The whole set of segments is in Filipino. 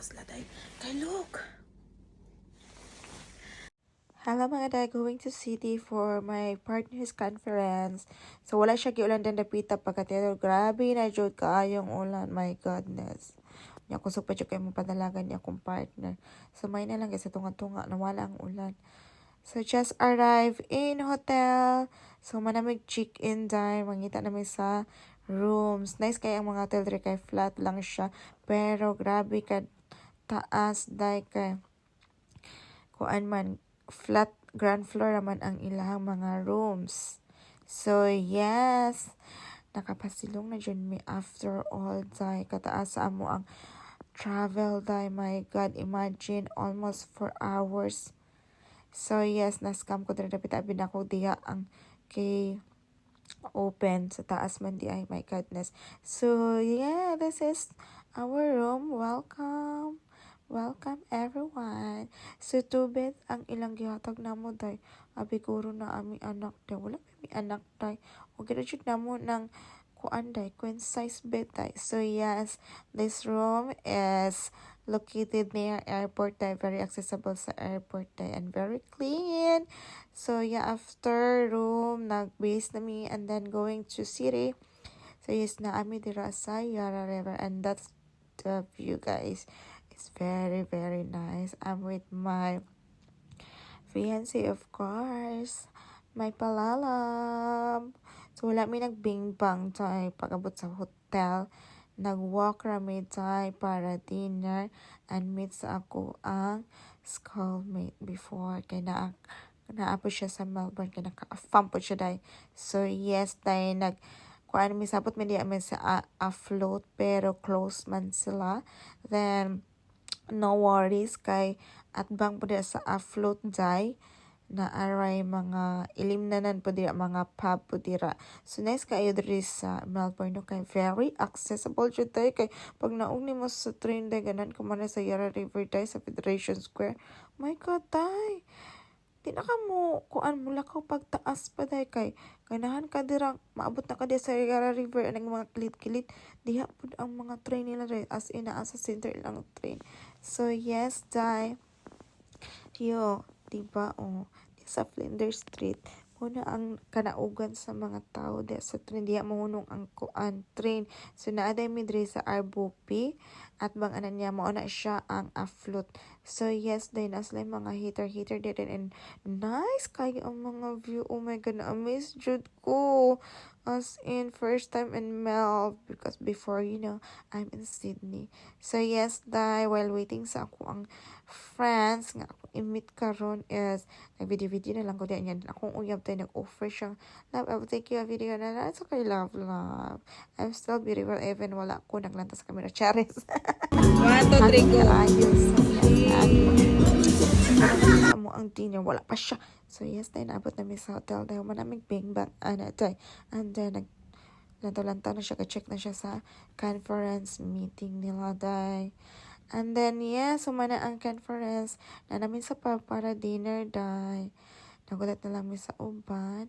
sila day. Kay look! Hello mga day, going to city for my partner's conference. So wala siya giulan din dapita pagkatero. Grabe na jud kaayong ulan. My goodness. Nya kusog pa jud kay mo padalagan niya akong partner. So may na lang kasi tunga-tunga na wala ang ulan. So just arrived in hotel. So manamig check-in time. Mangita namin sa rooms. Nice kaya ang mga hotel diri kay flat lang siya. Pero grabe ka taas dai kay kuan man flat ground floor naman ang ilang mga rooms. So, yes, nakapasilong na dyan mi after all day. Kataas sa amo ang travel day. My God, imagine almost 4 hours. So, yes, na-scam ko dito dapat abin ako diha ang kay open sa taas man di ay my goodness. So, yeah, this is our room. Welcome. Welcome everyone. So tubet ang ilang gihatag namo day. Abi guro na ami anak day. Wala mi anak day. O gina jud namo ng kuan day queen size bed day. So yes, this room is located near airport day. Very accessible sa airport day and very clean. So yeah, after room nag-base na mi and then going to city. So yes, na ami dira sa Yara River and that's the view guys. It's very, very nice. I'm with my fiancé, of course. My palalab. So, wala mi nagbingbang tayo pag-abot sa hotel. Nag-walk rami tayo para dinner and meet sa ako ang schoolmate before. Kaya na naapo siya sa Melbourne. Kaya naka-afam po siya dahil. So, yes, tayo nag kung ano, may sabot may di amin sa a- afloat pero close man sila. Then, no worries kay at bang po dira sa afloat day na aray mga ilimnanan po dira mga pub po dira. So nice kayo diri sa Melbourne no kay very accessible jud tayo kay pag naog nimo sa train day ganan ko man sa Yarra River day sa Federation Square. My god day. Di na ka mo kuan mula ka pagtaas pa day kay ganahan ka dira maabot na ka dira sa Yarra River ang mga kilit-kilit diha pud ang mga train nila diri as in naa sa center lang train. So yes, day. Yo, diba oh, di sa Flinders Street muna ang kanaugan sa mga tao di sa train diya mahunong ang kuan train. So naaday mi diri sa Arbupi at bang anan niya mo na siya ang afloat. So yes day na sila mga heater din and nice kayo ang mga view. Oh my god na-amaze jud ko as in first time in Mel because before you know I'm in Sydney. So yes day while waiting sa ako ang friends nga ako i-meet karon is nag-video-video na lang ko diyan yan akong uyab tayo nag-offer siyang love I will take you a video. Na na it's okay love love. I'm still beautiful even wala ko naglantas sa camera charis. One, two, three, go. ayos mo ang dinner wala pa siya so yes tayo naabot namin sa hotel dahil manaming bing bang ano tayo and then nag lantaw-lantaw na siya ka-check na siya sa conference meeting nila day And then, yeah, sumana ang conference na namin sa pub para dinner day. Nagulat na lang sa uban.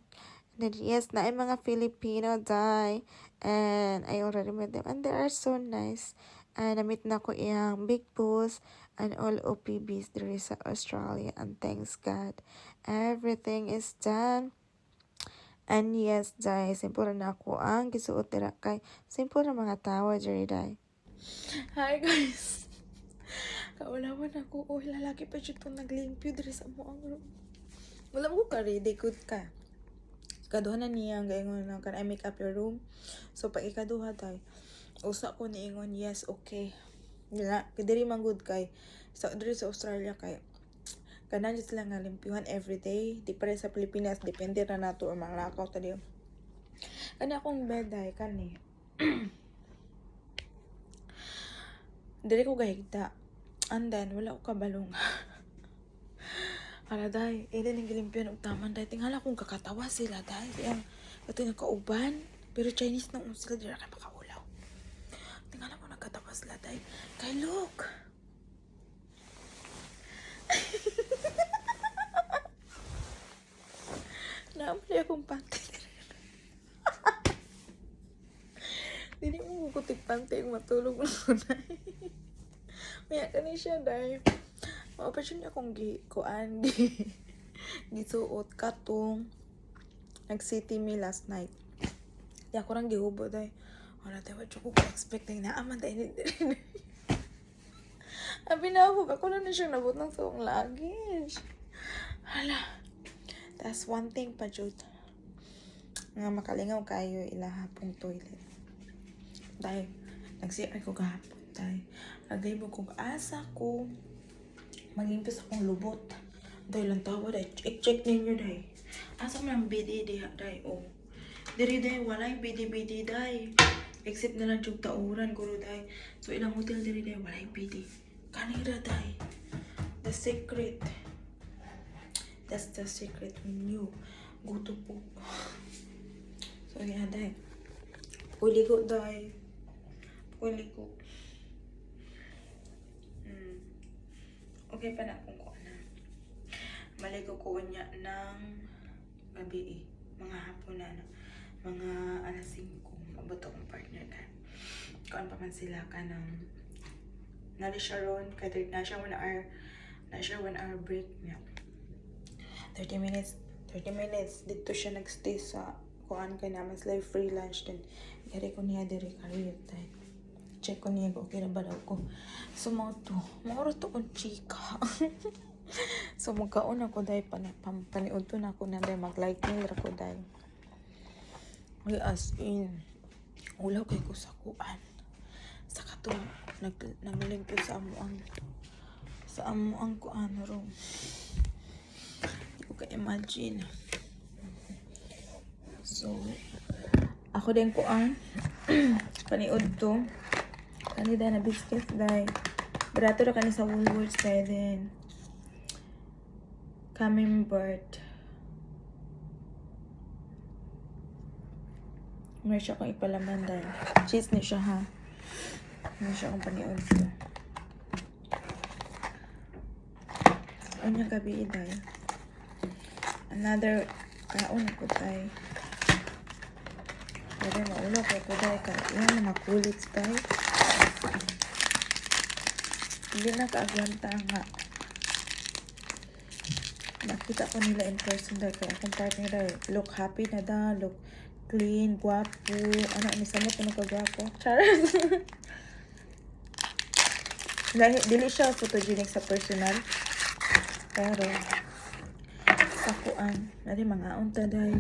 And then, yes, na ay mga Filipino day. And I already met them. And they are so nice. And na-meet na ko iyang Big Boss and all OPBs there sa Australia. And thanks God. Everything is done. And yes, day, simple na ako ang gisuot dira kay simple na mga tawa diri day. Hi guys. Kaulawan ako. Oh, lalaki pa siya itong naglimpyo diri sa mo ang room. Wala mo ka ready good ka. Kaduha na niya gayon na kan I make up your room. So pag ikaduha tay. Usa ko niingon yes okay. Wala kadiri man good kay sa diri sa Australia kay kanan jud sila nga limpyuhan everyday. Di pare sa Pilipinas depende na nato or mga lakaw ta diyo. Kani akong bed ay kani. Dili ko gahigda. And then, wala ko kabalong. Hala, day. Ilan yung gilimpyan og taman, day. Tingala kong kakatawa sila, day. Ito yung kauban. Pero Chinese na um, sila, di na kayo makaulaw. Tingala ko nagkatawa sila, day. Kay, look. Naamali akong panty. Dili mo kukutik panty yung matulog mo na. Kaya kani siya dahil. Mga pa siya akong gi, kuan, gi, gisuot katong nag-city me last night. Di ako rang gihubo dahil. Wala tayo, wala ko expecting na aman tayo ni Abi na ako, ako na na siyang nabot ng suong luggage. Hala. That's one thing pa, Jud. Nga makalingaw kayo ilahapong toilet. Dahil, nag-CR ko kahapon. Dahil, agay mo kung asa ko, maglimpis akong lubot. Dahil lang tawa, dahil, check ninyo, dahil. Asa mo lang BD, dahil, oh. Diri, dahil, walay BD-BD, dahil. Except na lang yung tauran, guro, dahil. So, ilang hotel diri, dahil, walay BD. Kanira, dahil. The secret. That's the secret when you go to poop. So, yeah, dahil. Puli ko, dahil. Puli ko. Hmm. Okay pa na kung ko na. Maligo ko niya ng gabi eh. Mga hapon na. Mga alas 5. Mabuto kong partner ka. Kuan pa man sila ka ng Nali siya ron. Kaya na siya 1 hour. Na siya 1 hour break niya. 30 minutes. 30 minutes. Dito siya nagstay sa kuan kay naman sila free lunch din. Yari ko niya diri kariyot tayo. Check ko niya kung okay na ba daw ko. So mga to, mga to kong chika. so magkaon ako dahil pan, paniod to na ako na dahil mag-lighting ra ko dahil. As in, ulaw kay ko sa kuan. Sa kato, nag, nagling ko sa amo ang sa amo ang kuan. Hindi ko ka-imagine. So, ako din kuan. paniod to. Kanida na biscuits dahil. Barato na kani sa Woolworths dahil din. Camembert. Meron siya akong ipalaman dahil. Cheese ni siya ha. Meron siya akong paniod to. Ano yung gabi dahil. Another kaon ako tayo. Pero maulo ko ko dahil ka. Yan na makulit tayo. Hindi na kaagwanta nga. Nakita ko nila in person dahil kaya akong partner dahil look happy na da, look clean, guwapo. Ano, ni samot ano ka guwapo? Charles. dahil, dili siya photogenic sa personal. Pero, sa kuan, nari mga unta dahil.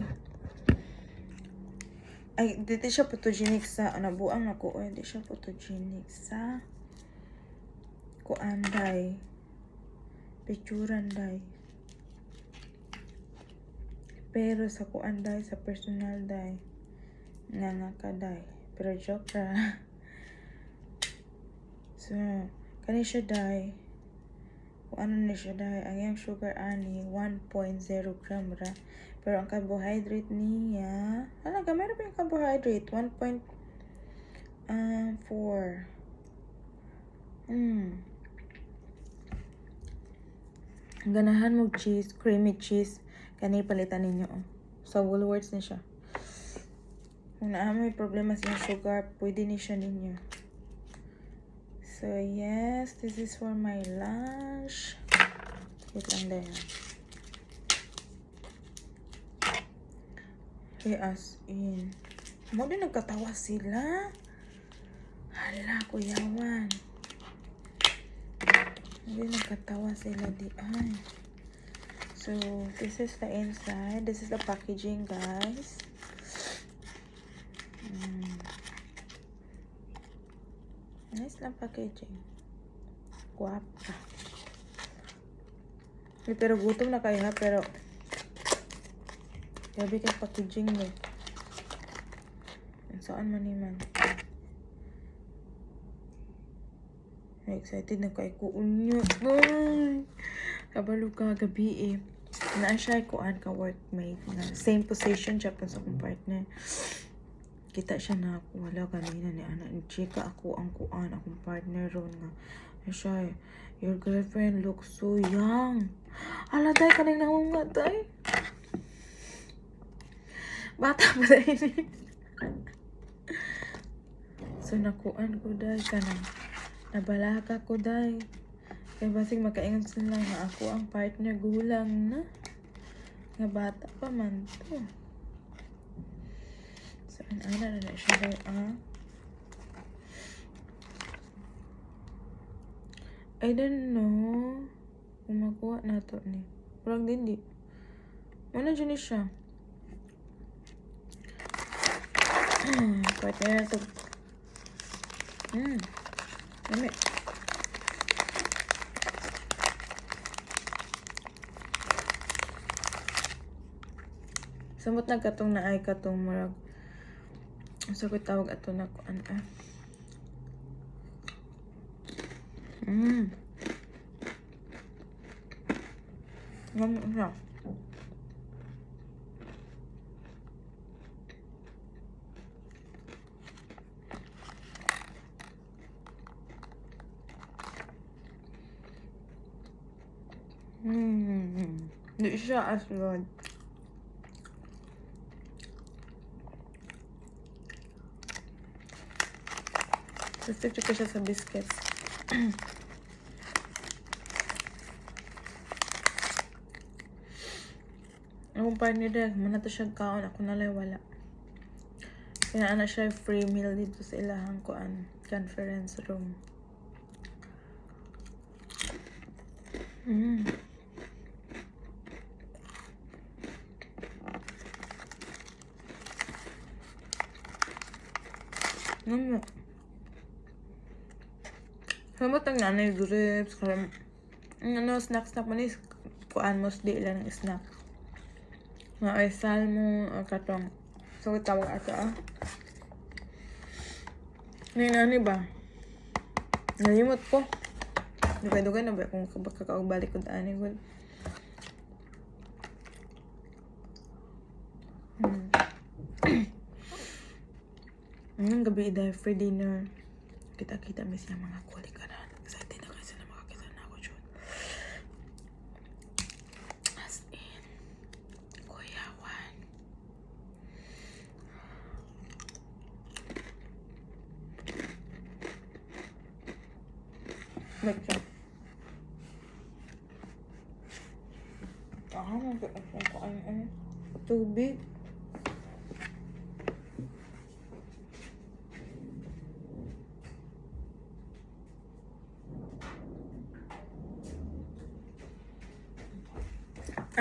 Ay, dito siya photogenic sa, ano, buang na ko, hindi siya photogenic sa kuan day picturean day pero sa kuan day sa personal day nangaka day pero joke ra. So kani siya day kung ano na siya day ang iyang sugar ani 1.0 gram ra. Pero ang carbohydrate niya halaga meron pa yung carbohydrate? 1.4 hmm. Ang ganahan mo cheese, creamy cheese, kani palitan ninyo. Oh. Sa Woolworths ni siya. Kung naa may problema sa sugar, pwede ni siya ninyo. So yes, this is for my lunch. Wait lang dahil. Hey, as in. Mo nagkatawa sila. Hala, kuyawan. Hindi nagkatawa sila di ay. So, this is the inside. This is the packaging, guys. Mm. Nice lang packaging. Guwapa. Eh, pero gutom na kayo ha, pero grabe kay packaging mo. Saan man man. Excited na kay ko unyo. Ay! Kabalo ka gabi eh. Naa siya kuan ka workmate na same position siya pa sa akong partner. Kita siya na wala kanina ni ana ni chika ako ang kuan akong partner ron nga. Ano siya eh, your girlfriend looks so young. Ala tay kaning naunga tay. Bata pa tay So nakuan ko dahil ka ng Nabalaka ko day. Kaya basig makaingon sila nga ako ang partner gulang na. Nga bata pa man to. Saan ana na na siya day ah? I don't know. Kung makuha na to ni. Parang din di. Ano dyan siya? Partner na to. Hmm. Dami. Samot na katong naay katong murag. Sa ko tawag ato na ko an ah. Mm. Ngam siya. Mm. Di siya as good. Gusto ko siya sa biscuits. Akong partner dahil, mana to siya kaon, ako nalay wala. Kaya ana siya free meal dito sa ilahang kuan conference room. Mm. Ano? Samot ang nanay grapes, karam, ano, snacks snack mo ni, kuan mo di ilan ng snack. Nga ay salmo, o katong, so tawag ato ah. Ngayon ano ba? Nalimot ko. Dugay-dugay na ba kung baka balik ko daan ni Gul. Hmm. Ngayong gabi dahil free dinner. Kita-kita mi siya mga kulikaran. Excited na kayo sila makakita na ako dyan. As in, kuyawan. Wait lang. Ah, mag-aasang ko ano ano. Tubig.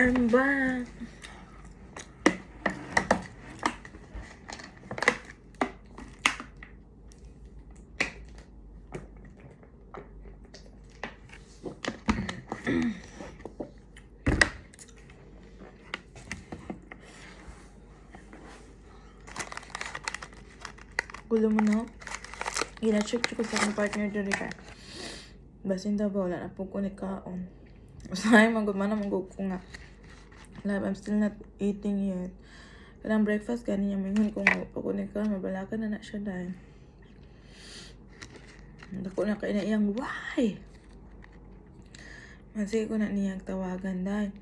I'm back. Gulo mo no? Gina-check ko sa akong partner diri ka. Basin daw ba wala na po ko ni kaon. Usahay man gud man man gud ko nga. Love, I'm still not eating yet. Kanang breakfast gani niya mingon kung pa ko ni ka mabalakan na na siya dahil. Dako na kay na iyang why? Masig ko na niyang tawagan dahil.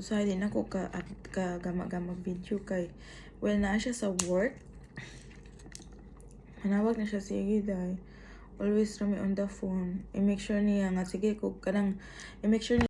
Usahay din ako ka at ka gama-gama video kay well na siya sa work manawag na siya sige dahil always rami on the phone i-make sure niya nga sige kung kanang i-make sure